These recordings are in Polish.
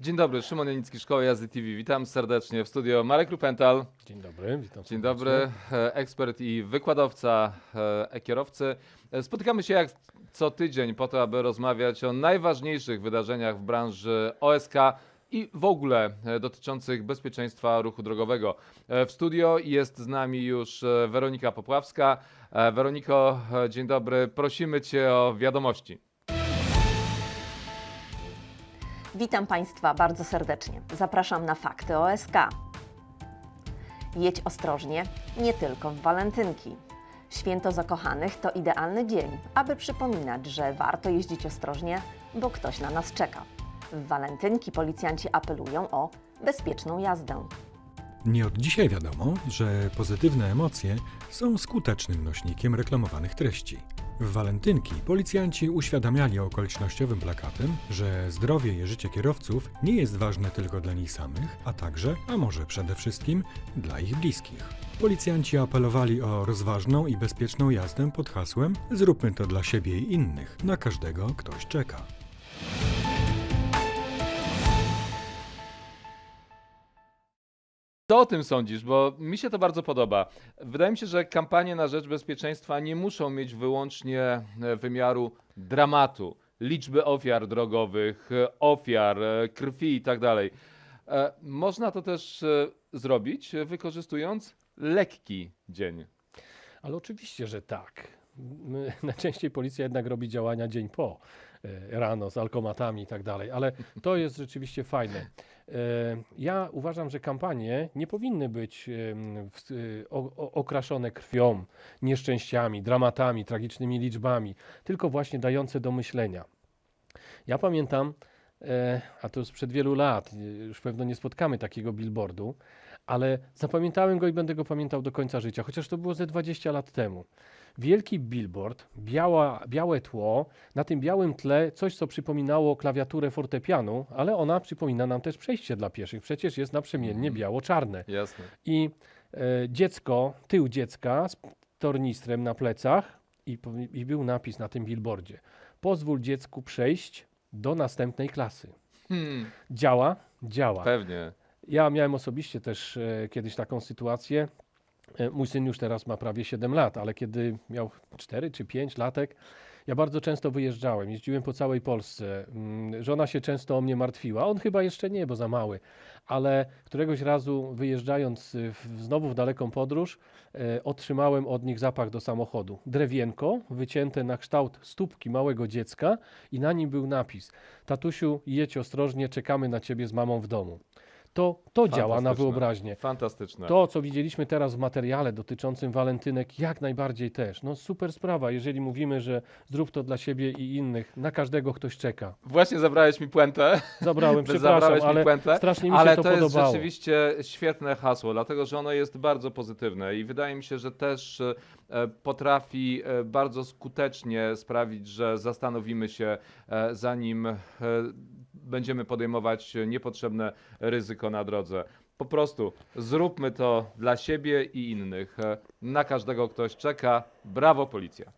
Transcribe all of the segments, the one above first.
Dzień dobry, Szymon Janicki, Szkoła Jazdy TV. Witam serdecznie w studio Marek Rupental. Dzień dobry, witam Dzień dobry, e, ekspert i wykładowca e, e-kierowcy. E, Spotykamy się jak co tydzień po to, aby rozmawiać o najważniejszych wydarzeniach w branży OSK i w ogóle dotyczących bezpieczeństwa ruchu drogowego. W studio jest z nami już Weronika Popławska. Weroniko, dzień dobry. Prosimy Cię o wiadomości. Witam Państwa bardzo serdecznie. Zapraszam na fakty OSK. Jedź ostrożnie, nie tylko w walentynki. Święto zakochanych to idealny dzień, aby przypominać, że warto jeździć ostrożnie, bo ktoś na nas czeka. W walentynki policjanci apelują o bezpieczną jazdę. Nie od dzisiaj wiadomo, że pozytywne emocje są skutecznym nośnikiem reklamowanych treści. W walentynki policjanci uświadamiali okolicznościowym plakatem, że zdrowie i życie kierowców nie jest ważne tylko dla nich samych, a także, a może przede wszystkim, dla ich bliskich. Policjanci apelowali o rozważną i bezpieczną jazdę pod hasłem Zróbmy to dla siebie i innych, na każdego ktoś czeka. Co o tym sądzisz? Bo mi się to bardzo podoba. Wydaje mi się, że kampanie na rzecz bezpieczeństwa nie muszą mieć wyłącznie e, wymiaru dramatu, liczby ofiar drogowych, e, ofiar, e, krwi i tak dalej. Można to też zrobić, wykorzystując lekki dzień. Ale oczywiście, że tak. Najczęściej policja jednak robi działania dzień po, e, rano z alkomatami i tak dalej, ale to jest rzeczywiście fajne. E, Ja uważam, że kampanie nie powinny być e, okraszone krwią, nieszczęściami, dramatami, tragicznymi liczbami, tylko właśnie dające do myślenia. Ja pamiętam, a to sprzed wielu lat, już pewno nie spotkamy takiego billboardu, ale zapamiętałem go i będę go pamiętał do końca życia, chociaż to było ze 20 lat temu. Wielki billboard, biała, białe tło, na tym białym tle coś, co przypominało klawiaturę fortepianu, ale ona przypomina nam też przejście dla pieszych. Przecież jest naprzemiennie Mhm. biało-czarne. Jasne. I e, dziecko, tył dziecka z tornistrem na plecach i, i był napis na tym billboardzie. Pozwól dziecku przejść do następnej klasy. Hmm, Działa? Działa. pewnie. Ja miałem osobiście też e, kiedyś taką sytuację. E, mój syn już teraz ma prawie 7 lat, ale kiedy miał 4 czy 5 latek, ja bardzo często wyjeżdżałem, jeździłem po całej Polsce. Mm, Żona się często o mnie martwiła. On chyba jeszcze nie, bo za mały, ale któregoś razu wyjeżdżając y, w, znowu w daleką podróż, e, otrzymałem od nich zapach do samochodu. Drewienko wycięte na kształt stópki małego dziecka i na nim był napis: Tatusiu, jedź ostrożnie, czekamy na ciebie z mamą w domu. To, to działa na wyobraźnię. Fantastyczne. To, co widzieliśmy teraz w materiale dotyczącym walentynek, jak najbardziej też. No super sprawa, jeżeli mówimy, że zrób to dla siebie i innych, na każdego ktoś czeka. Właśnie zabrałeś mi puentę. Zabrałem, przepraszam, Zabrałeś mi ale puentę, strasznie mi ale się to, to jest podobało. rzeczywiście świetne hasło, dlatego że ono jest bardzo pozytywne i wydaje mi się, że też e, potrafi e, bardzo skutecznie sprawić, że zastanowimy się, e, zanim będziemy podejmować niepotrzebne ryzyko na drodze. Po prostu zróbmy to dla siebie i innych. Na każdego ktoś czeka. Brawo, policja.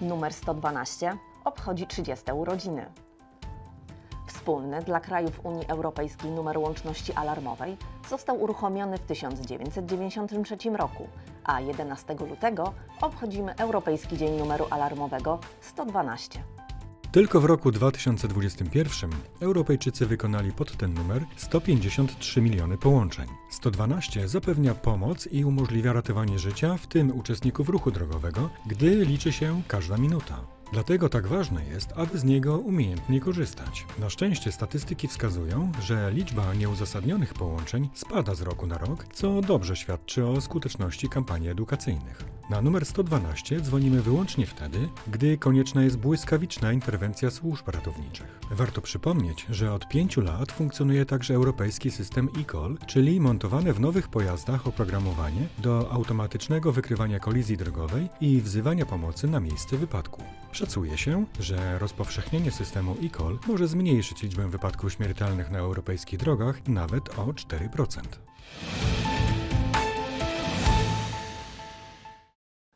Numer 112 obchodzi 30 urodziny. Wspólny dla krajów Unii Europejskiej numer łączności alarmowej został uruchomiony w 1993 roku, a 11 lutego obchodzimy Europejski Dzień Numeru Alarmowego 112. Tylko w roku 2021 Europejczycy wykonali pod ten numer 153 miliony połączeń. 112 zapewnia pomoc i umożliwia ratowanie życia, w tym uczestników ruchu drogowego, gdy liczy się każda minuta. Dlatego tak ważne jest, aby z niego umiejętnie korzystać. Na szczęście statystyki wskazują, że liczba nieuzasadnionych połączeń spada z roku na rok, co dobrze świadczy o skuteczności kampanii edukacyjnych. Na numer 112 dzwonimy wyłącznie wtedy, gdy konieczna jest błyskawiczna interwencja służb ratowniczych. Warto przypomnieć, że od pięciu lat funkcjonuje także europejski system e-call, czyli montowane w nowych pojazdach oprogramowanie do automatycznego wykrywania kolizji drogowej i wzywania pomocy na miejsce wypadku. Szacuje się, że rozpowszechnienie systemu e-call może zmniejszyć liczbę wypadków śmiertelnych na europejskich drogach nawet o 4%.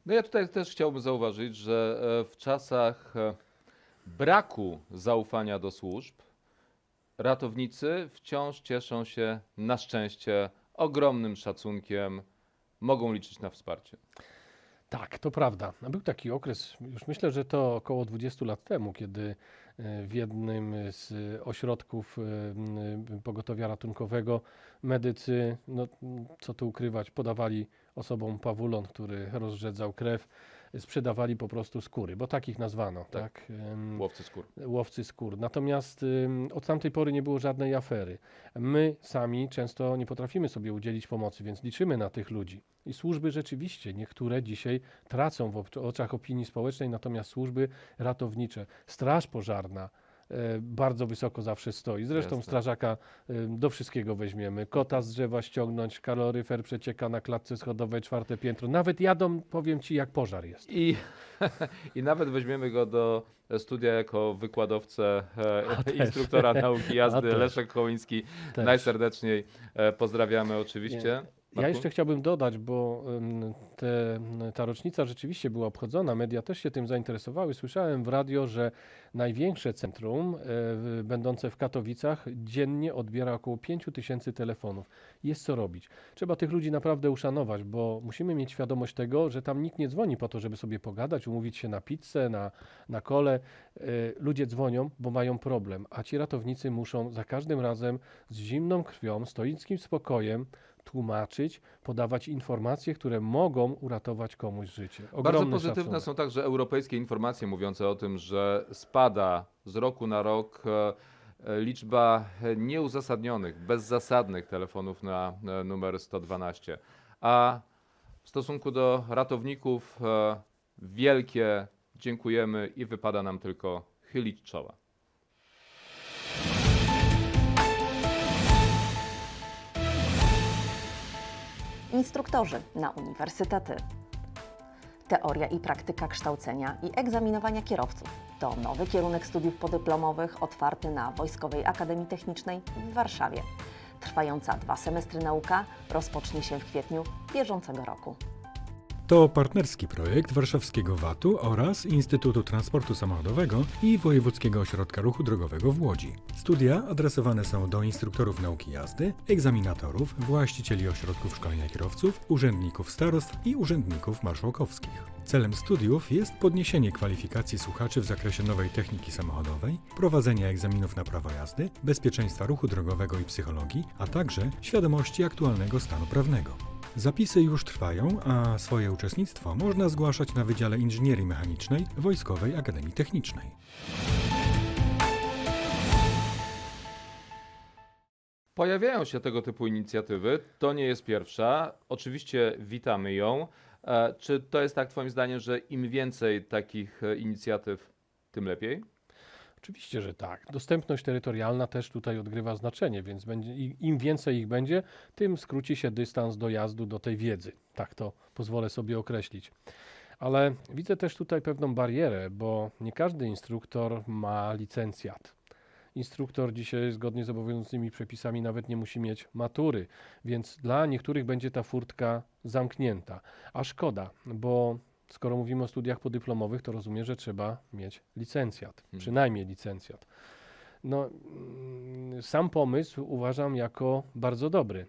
No ja tutaj też chciałbym zauważyć, że e, w czasach e, braku zaufania do służb ratownicy wciąż cieszą się na szczęście ogromnym szacunkiem, mogą liczyć na wsparcie. Tak, to prawda. Był taki okres, już myślę, że to około 20 lat temu, kiedy e, w jednym z ośrodków pogotowia ratunkowego medycy, no co tu ukrywać, podawali osobom pawulon, który rozrzedzał krew, sprzedawali po prostu skóry, bo takich nazwano, Tak. tak? Łowcy skór. łowcy skór. Natomiast ym, od tamtej pory nie było żadnej afery. My sami często nie potrafimy sobie udzielić pomocy, więc liczymy na tych ludzi. I służby rzeczywiście, niektóre dzisiaj tracą w oczach opinii społecznej, natomiast służby ratownicze, straż pożarna, bardzo wysoko zawsze stoi. Zresztą Jasne. strażaka ym, do wszystkiego weźmiemy. Kota z drzewa ściągnąć, kaloryfer przecieka na klatce schodowej, czwarte piętro. Nawet jadą, powiem ci, jak pożar jest. I, I nawet weźmiemy go do studia jako wykładowcę, e, instruktora nauki jazdy. Leszek Kołyński, Też. najserdeczniej e, pozdrawiamy oczywiście. Ja Marku? jeszcze chciałbym dodać, bo te, ta rocznica rzeczywiście była obchodzona, media też się tym zainteresowały. Słyszałem w radio, że największe centrum, e, będące w Katowicach, dziennie odbiera około 5 tysięcy telefonów. Jest co robić. Trzeba tych ludzi naprawdę uszanować, bo musimy mieć świadomość tego, że tam nikt nie dzwoni po to, żeby sobie pogadać, umówić się na pizzę, na, na kole. E, Ludzie dzwonią, bo mają problem, a ci ratownicy muszą za każdym razem z zimną krwią, stoickim spokojem tłumaczyć, podawać informacje, które mogą uratować komuś życie. Bardzo Ogromny pozytywne szacunek. są także europejskie informacje mówiące o tym, że spada z roku na rok e, e, liczba nieuzasadnionych, bezzasadnych telefonów na e, numer 112. A w stosunku do ratowników wielkie dziękujemy i wypada nam tylko chylić czoła. Instruktorzy na uniwersytety. Teoria i praktyka kształcenia i egzaminowania kierowców to nowy kierunek studiów podyplomowych otwarty na Wojskowej Akademii Technicznej w Warszawie. Trwająca dwa semestry nauka rozpocznie się w kwietniu bieżącego roku. To partnerski projekt warszawskiego VAT-u oraz Instytutu Transportu Samochodowego i Wojewódzkiego Ośrodka Ruchu Drogowego w Łodzi. Studia adresowane są do instruktorów nauki jazdy, egzaminatorów, właścicieli ośrodków szkolenia kierowców, urzędników starostw i urzędników marszałkowskich. Celem studiów jest podniesienie kwalifikacji słuchaczy w zakresie nowej techniki samochodowej, prowadzenia egzaminów na prawo jazdy, bezpieczeństwa ruchu drogowego i psychologii, a także świadomości aktualnego stanu prawnego. Zapisy już trwają, a swoje uczestnictwo można zgłaszać na Wydziale Inżynierii Mechanicznej Wojskowej Akademii Technicznej. Pojawiają się tego typu inicjatywy. To nie jest pierwsza. Oczywiście witamy ją. E, Czy to jest tak Twoim zdaniem, że im więcej takich e, inicjatyw, tym lepiej? Oczywiście, że tak. Dostępność terytorialna też tutaj odgrywa znaczenie, więc będzie, im więcej ich będzie, tym skróci się dystans dojazdu do tej wiedzy. Tak to pozwolę sobie określić. Ale widzę też tutaj pewną barierę, bo nie każdy instruktor ma licencjat. Instruktor dzisiaj, zgodnie z obowiązującymi przepisami, nawet nie musi mieć matury, więc dla niektórych będzie ta furtka zamknięta. A szkoda, bo skoro mówimy o studiach podyplomowych, to rozumiem, że trzeba mieć licencjat, Mhm. przynajmniej licencjat. No, mm, sam pomysł uważam jako bardzo dobry.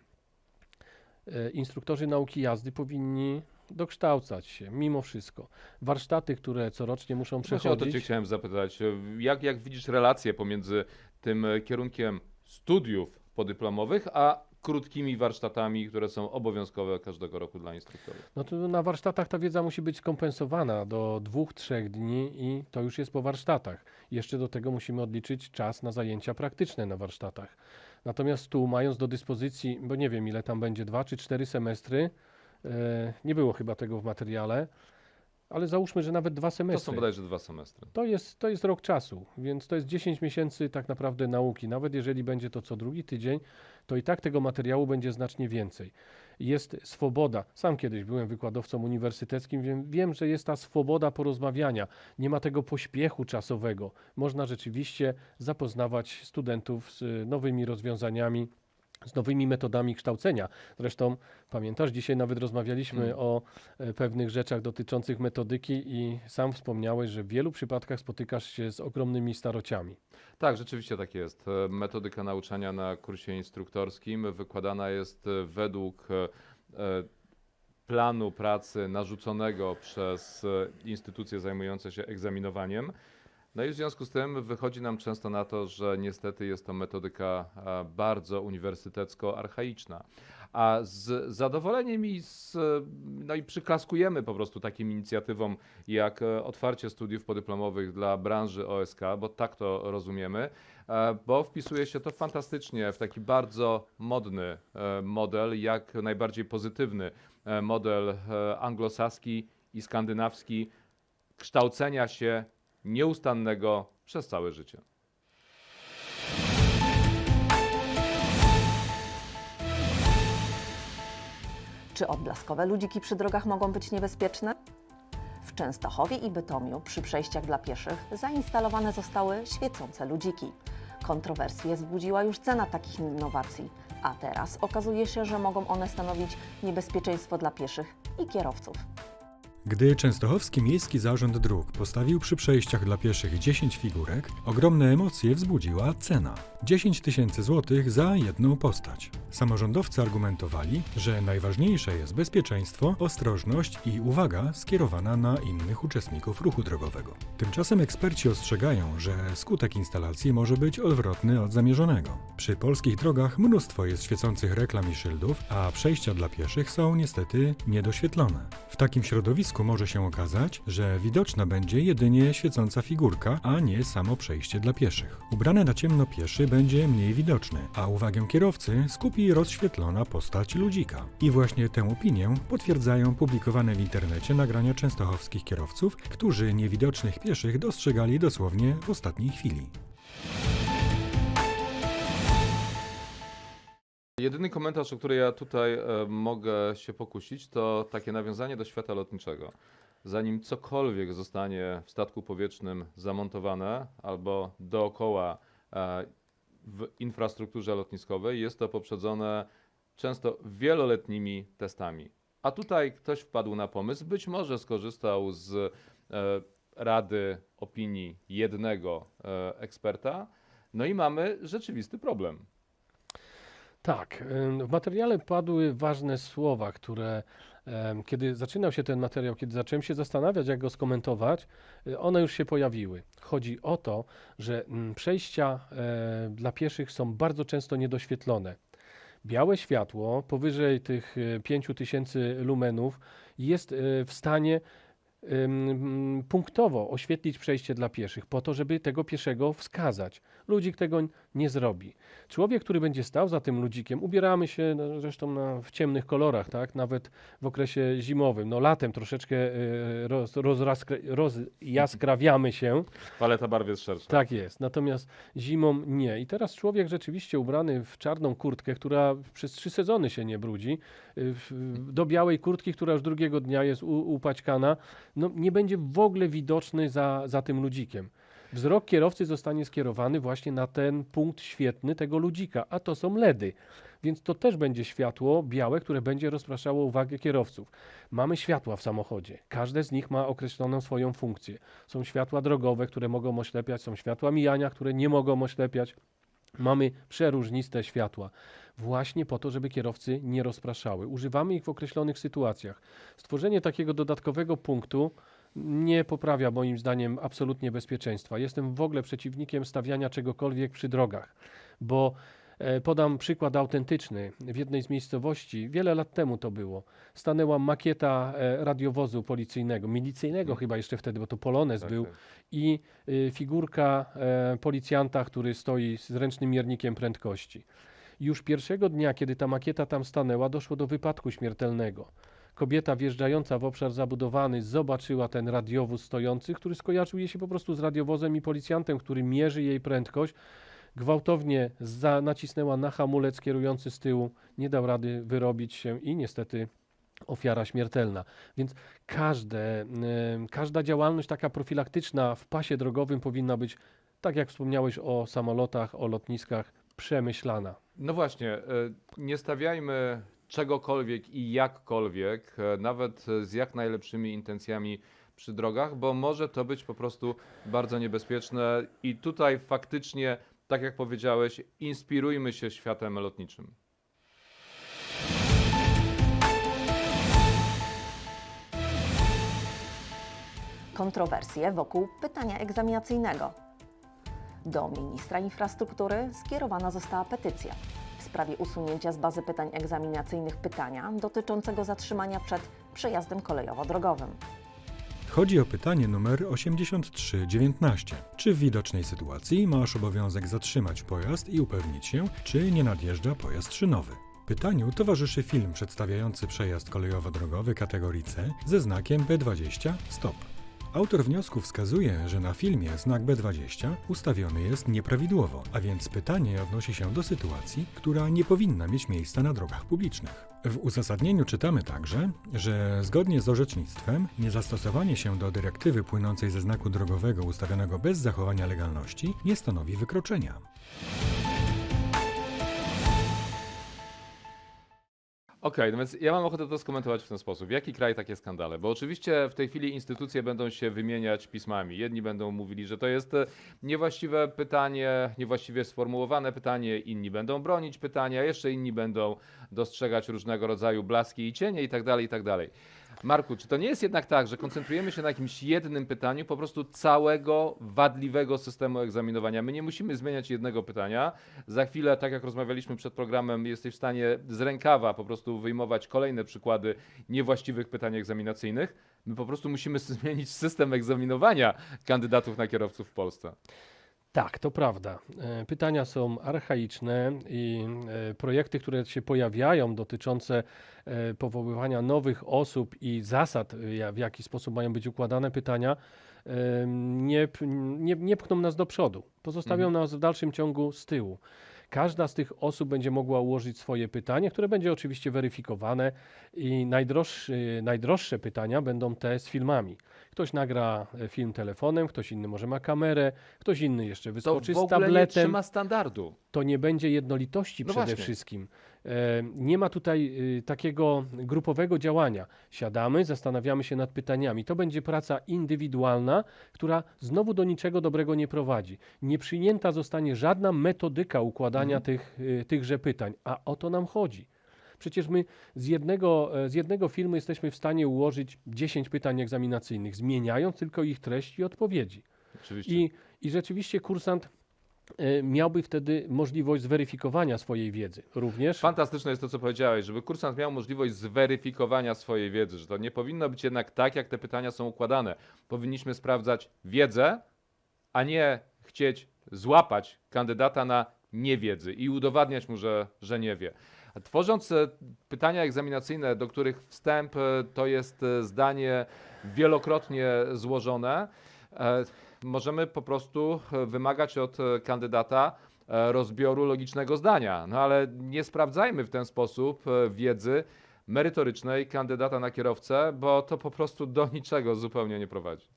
E, Instruktorzy nauki jazdy powinni dokształcać się, mimo wszystko. Warsztaty, które corocznie muszą Właśnie o to Cię przechodzić. chciałem zapytać. Jak, jak widzisz relację pomiędzy tym kierunkiem studiów podyplomowych, a krótkimi warsztatami, które są obowiązkowe każdego roku dla instruktorów? No to na warsztatach ta wiedza musi być skompensowana do dwóch, trzech dni i to już jest po warsztatach. Jeszcze do tego musimy odliczyć czas na zajęcia praktyczne na warsztatach. Natomiast tu, mając do dyspozycji, bo nie wiem ile tam będzie, dwa czy cztery semestry, e, nie było chyba tego w materiale, ale załóżmy, że nawet dwa To semestry. są bodajże dwa semestry. To jest, to jest rok czasu, więc to jest 10 miesięcy tak naprawdę nauki. Nawet jeżeli będzie to co drugi tydzień, to i tak tego materiału będzie znacznie więcej. Jest swoboda. Sam kiedyś byłem wykładowcą uniwersyteckim, wiem, wiem, że jest ta swoboda porozmawiania. Nie ma tego pośpiechu czasowego. Można rzeczywiście zapoznawać studentów z y, nowymi rozwiązaniami z nowymi metodami kształcenia. Zresztą pamiętasz, dzisiaj nawet rozmawialiśmy Mm. o e, pewnych rzeczach dotyczących metodyki i sam wspomniałeś, że w wielu przypadkach spotykasz się z ogromnymi starociami. Tak, rzeczywiście tak jest. Metodyka nauczania na kursie instruktorskim wykładana jest e, według e, planu pracy narzuconego przez instytucje zajmujące się egzaminowaniem. No i w związku z tym wychodzi nam często na to, że niestety jest to metodyka e, bardzo uniwersytecko-archaiczna. A z zadowoleniem i, z, no i przyklaskujemy po prostu takim inicjatywom jak e, otwarcie studiów podyplomowych dla branży OSK, bo tak to rozumiemy, e, bo wpisuje się to fantastycznie w taki bardzo modny e, model, jak najbardziej pozytywny e, model e, anglosaski i skandynawski kształcenia się nieustannego przez całe życie. Czy odblaskowe ludziki przy drogach mogą być niebezpieczne? W Częstochowie i Bytomiu przy przejściach dla pieszych zainstalowane zostały świecące ludziki. Kontrowersje wzbudziła już cena takich innowacji, a teraz okazuje się, że mogą one stanowić niebezpieczeństwo dla pieszych i kierowców. Gdy Częstochowski Miejski Zarząd Dróg postawił przy przejściach dla pieszych 10 figurek, ogromne emocje wzbudziła cena 10 tysięcy złotych za jedną postać. Samorządowcy argumentowali, że najważniejsze jest bezpieczeństwo, ostrożność i uwaga skierowana na innych uczestników ruchu drogowego. Tymczasem eksperci ostrzegają, że skutek instalacji może być odwrotny od zamierzonego. Przy polskich drogach mnóstwo jest świecących reklam i szyldów, a przejścia dla pieszych są niestety niedoświetlone. W takim środowisku może się okazać, że widoczna będzie jedynie świecąca figurka, a nie samo przejście dla pieszych. Ubrany na ciemno pieszy będzie mniej widoczny, a uwagę kierowcy skupi rozświetlona postać ludzika. I właśnie tę opinię potwierdzają publikowane w internecie nagrania częstochowskich kierowców, którzy niewidocznych pieszych dostrzegali dosłownie w ostatniej chwili. Jedyny komentarz, o który ja tutaj e, mogę się pokusić, to takie nawiązanie do świata lotniczego. Zanim cokolwiek zostanie w statku powietrznym zamontowane albo dookoła e, w infrastrukturze lotniskowej, jest to poprzedzone często wieloletnimi testami. A tutaj ktoś wpadł na pomysł, być może skorzystał z e, rady opinii jednego eksperta, no i mamy rzeczywisty problem. Tak, w materiale padły ważne słowa, które kiedy zaczynał się ten materiał, kiedy zacząłem się zastanawiać, jak go skomentować, y, one już się pojawiły. Chodzi o to, że mm, przejścia e, dla pieszych są bardzo często niedoświetlone. Białe światło powyżej tych e, 5000 lumenów jest e, w stanie punktowo oświetlić przejście dla pieszych, po to, żeby tego pieszego wskazać. Ludzik tego nie zrobi. Człowiek, który będzie stał za tym ludzikiem, ubieramy się no, zresztą na, w ciemnych kolorach, tak? nawet w okresie zimowym. No latem troszeczkę y, roz, rozraskra- rozjaskrawiamy się, Paleta barw jest szersza. tak jest, natomiast zimą nie. I teraz człowiek rzeczywiście ubrany w czarną kurtkę, która przez trzy sezony się nie brudzi, y, w- do białej kurtki, która już drugiego dnia jest u, upaćkana, no nie będzie w ogóle widoczny za, za tym ludzikiem. Wzrok kierowcy zostanie skierowany właśnie na ten punkt świetny tego ludzika, a to są LEDy. Więc to też będzie światło białe, które będzie rozpraszało uwagę kierowców. Mamy światła w samochodzie. Każde z nich ma określoną swoją funkcję. Są światła drogowe, które mogą oślepiać, są światła mijania, które nie mogą oślepiać. Mamy przeróżniste światła, właśnie po to, żeby kierowcy nie rozpraszały. Używamy ich w określonych sytuacjach. Stworzenie takiego dodatkowego punktu nie poprawia moim zdaniem absolutnie bezpieczeństwa. Jestem w ogóle przeciwnikiem stawiania czegokolwiek przy drogach, bo e, podam przykład autentyczny. W jednej z miejscowości, wiele lat temu to było, stanęła makieta e, radiowozu policyjnego, milicyjnego chyba jeszcze wtedy, bo to Polonez Tak, był, tak. i y, figurka e, policjanta, który stoi z ręcznym miernikiem prędkości. Już pierwszego dnia, kiedy ta makieta tam stanęła, doszło do wypadku śmiertelnego. Kobieta wjeżdżająca w obszar zabudowany zobaczyła ten radiowóz stojący, który skojarzył jej się po prostu z radiowozem i policjantem, który mierzy jej prędkość. Gwałtownie za, nacisnęła na hamulec kierujący z tyłu, nie dał rady wyrobić się i niestety ofiara śmiertelna. Więc każde, każda działalność taka profilaktyczna w pasie drogowym powinna być, tak jak wspomniałeś o samolotach, o lotniskach, przemyślana. No właśnie, e, nie stawiajmy czegokolwiek i jakkolwiek, e, nawet z jak najlepszymi intencjami przy drogach, bo może to być po prostu bardzo niebezpieczne i tutaj faktycznie, tak jak powiedziałeś, inspirujmy się światem lotniczym. Kontrowersje wokół pytania egzaminacyjnego. Do ministra infrastruktury skierowana została petycja sprawie usunięcia z bazy pytań egzaminacyjnych pytania dotyczącego zatrzymania przed przejazdem kolejowo-drogowym. Chodzi o pytanie numer 8319. Czy w widocznej sytuacji masz obowiązek zatrzymać pojazd i upewnić się, czy nie nadjeżdża pojazd szynowy? Pytaniu towarzyszy film przedstawiający przejazd kolejowo-drogowy kategorii C ze znakiem B20 stop. Autor wniosku wskazuje, że na filmie znak B20 ustawiony jest nieprawidłowo, a więc pytanie odnosi się do sytuacji, która nie powinna mieć miejsca na drogach publicznych. W uzasadnieniu czytamy także, że zgodnie z orzecznictwem niezastosowanie się do dyrektywy płynącej ze znaku drogowego ustawionego bez zachowania legalności nie stanowi wykroczenia. Okej, no więc ja mam ochotę to skomentować w ten sposób. W jaki kraj takie skandale? Bo oczywiście w tej chwili instytucje będą się wymieniać pismami. Jedni będą mówili, że to jest e, niewłaściwe pytanie, niewłaściwie sformułowane pytanie, inni będą bronić pytania, jeszcze inni będą dostrzegać różnego rodzaju blaski i cienie itd., itd. Marku, czy to nie jest jednak tak, że koncentrujemy się na jakimś jednym pytaniu, po prostu całego wadliwego systemu egzaminowania? My nie musimy zmieniać jednego pytania. Za chwilę, tak jak rozmawialiśmy przed programem, jesteś w stanie z rękawa po prostu wyjmować kolejne przykłady niewłaściwych pytań egzaminacyjnych. My po prostu musimy zmienić system egzaminowania kandydatów na kierowców w Polsce. Tak, to prawda. E, Pytania są archaiczne i e, projekty, które się pojawiają dotyczące e, powoływania nowych osób i zasad, w jaki sposób mają być układane pytania, nie, nie, nie pchną nas do przodu. Pozostawią nas w dalszym ciągu z tyłu. Każda z tych osób będzie mogła ułożyć swoje pytanie, które będzie oczywiście weryfikowane i najdroższy, najdroższe pytania będą te z filmami. Ktoś nagra e, film telefonem, ktoś inny może ma kamerę, ktoś inny jeszcze To wyskoczy w z ogóle nie tabletem. trzyma standardu. To nie będzie jednolitości No przede właśnie. wszystkim. E, Nie ma tutaj y, takiego grupowego działania. Siadamy, zastanawiamy się nad pytaniami. To będzie praca indywidualna, która znowu do niczego dobrego nie prowadzi. Nie przyjęta zostanie żadna metodyka układania Mhm. tych, y, tychże pytań, a o to nam chodzi. Przecież my z jednego, e, z jednego filmu jesteśmy w stanie ułożyć 10 pytań egzaminacyjnych, zmieniając tylko ich treść i odpowiedzi. Oczywiście. I, I rzeczywiście kursant miałby wtedy możliwość zweryfikowania swojej wiedzy. Również Fantastyczne jest to, co powiedziałeś, żeby kursant miał możliwość zweryfikowania swojej wiedzy, że to nie powinno być jednak tak, jak te pytania są układane. Powinniśmy sprawdzać wiedzę, a nie chcieć złapać kandydata na niewiedzy i udowadniać mu, że, że nie wie. Tworząc e, pytania egzaminacyjne, do których wstęp e, to jest e, zdanie wielokrotnie złożone, e, możemy po prostu e, wymagać od e, kandydata e, rozbioru logicznego zdania. No ale nie sprawdzajmy w ten sposób wiedzy merytorycznej kandydata na kierowcę, bo to po prostu do niczego zupełnie nie prowadzi.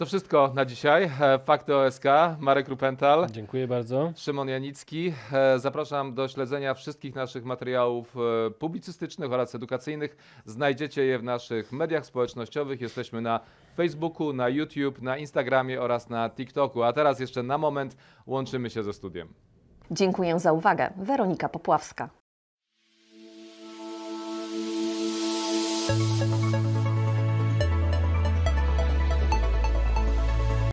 To wszystko na dzisiaj. E, Fakty OSK, Marek Rupental. Dziękuję bardzo. Szymon Janicki. E, Zapraszam do śledzenia wszystkich naszych materiałów e, publicystycznych oraz edukacyjnych. Znajdziecie je w naszych mediach społecznościowych. Jesteśmy na Facebooku, na YouTube, na Instagramie oraz na TikToku. A teraz jeszcze na moment łączymy się ze studiem. Dziękuję za uwagę. Weronika Popławska.